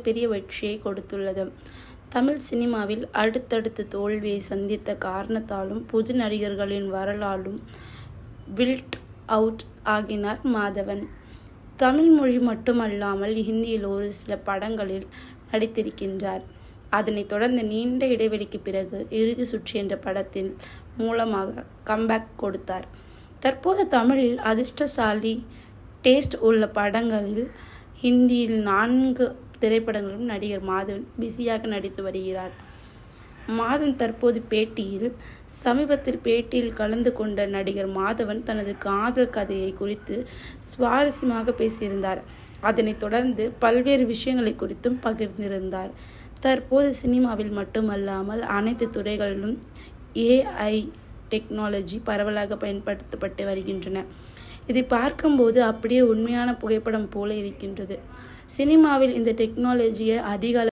பெரிய வெற்றியை கொடுத்துள்ளது. தமிழ் சினிமாவில் அடுத்தடுத்து தோல்வியை சந்தித்த காரணத்தாலும் புது நடிகர்களின் வரலாலும் வில்ட் அவுட் ஆகினார் மாதவன். தமிழ் மொழி மட்டுமல்லாமல் ஹிந்தியில் ஒரு சில படங்களில் நடித்திருக்கின்றார். அதனைத் தொடர்ந்து நீண்ட இடைவெளிக்கு பிறகு இறுதி சுற்று என்ற படத்தின் மூலமாக கம்பேக் கொடுத்தார். தற்போது தமிழில் அதிர்ஷ்டசாலி டேஸ்ட் உள்ள படங்களில் ஹிந்தியில் நான்கு திரைப்படங்களிலும் நடிகர் மாதவன் பிஸியாக நடித்து வருகிறார். மாதவன் தற்போது பேட்டியில் சமீபத்தில் பேட்டியில் கலந்து கொண்ட நடிகர் மாதவன் தனது காதல் கதையை குறித்து சுவாரஸ்யமாக பேசியிருந்தார். அதனைத் தொடர்ந்து பல்வேறு விஷயங்களை குறித்தும் பகிர்ந்திருந்தார். தற்போது சினிமாவில் மட்டுமல்லாமல் அனைத்து துறைகளிலும் ஏஐ டெக்னாலஜி பரவலாக பயன்படுத்தப்பட்டு வருகின்றன. இதை பார்க்கும்போது அப்படியே உண்மையான புகைப்படம் போல இருக்கின்றது. சினிமாவில் இந்த டெக்னாலஜியை அதிக